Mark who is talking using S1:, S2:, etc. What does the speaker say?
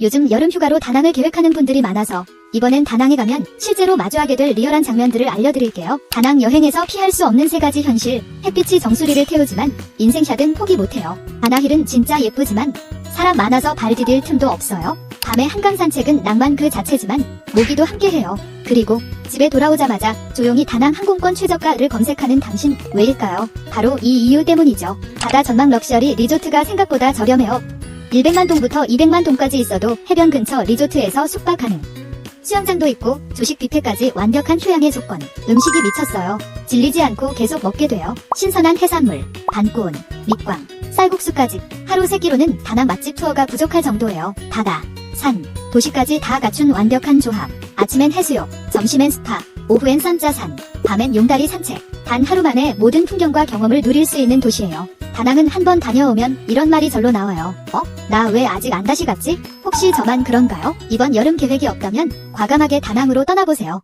S1: 요즘 여름 휴가로 다낭을 계획하는 분들이 많아서 이번엔 다낭에 가면 실제로 마주하게 될 리얼한 장면들을 알려드릴게요. 다낭 여행에서 피할 수 없는 세 가지 현실. 햇빛이 정수리를 태우지만 인생샷은 포기 못해요. 바나힐은 진짜 예쁘지만 사람 많아서 발 디딜 틈도 없어요. 밤에 한강 산책은 낭만 그 자체지만 모기도 함께해요. 그리고 집에 돌아오자마자 조용히 다낭 항공권 최저가를 검색하는 당신 왜일까요? 바로 이 이유 때문이죠. 바다 전망 럭셔리 리조트가 생각보다 저렴해요. 100만 동부터 200만 동까지 있어도 해변 근처 리조트에서 숙박 가능. 수영장도 있고 조식 뷔페까지 완벽한 휴양의 조건. 음식이 미쳤어요. 질리지 않고 계속 먹게 돼요. 신선한 해산물, 반구운, 밑광, 쌀국수까지. 하루 세 끼로는 다낭 맛집 투어가 부족할 정도예요. 바다, 산, 도시까지 다 갖춘 완벽한 조합. 아침엔 해수욕, 점심엔 스파, 오후엔 선자산, 밤엔 용다리 산책. 단 하루 만에 모든 풍경과 경험을 누릴 수 있는 도시예요. 다낭은 한 번 다녀오면 이런 말이 절로 나와요. 어? 나 왜 아직 안 다시 갔지? 혹시 저만 그런가요? 이번 여름 계획이 없다면 과감하게 다낭으로 떠나보세요.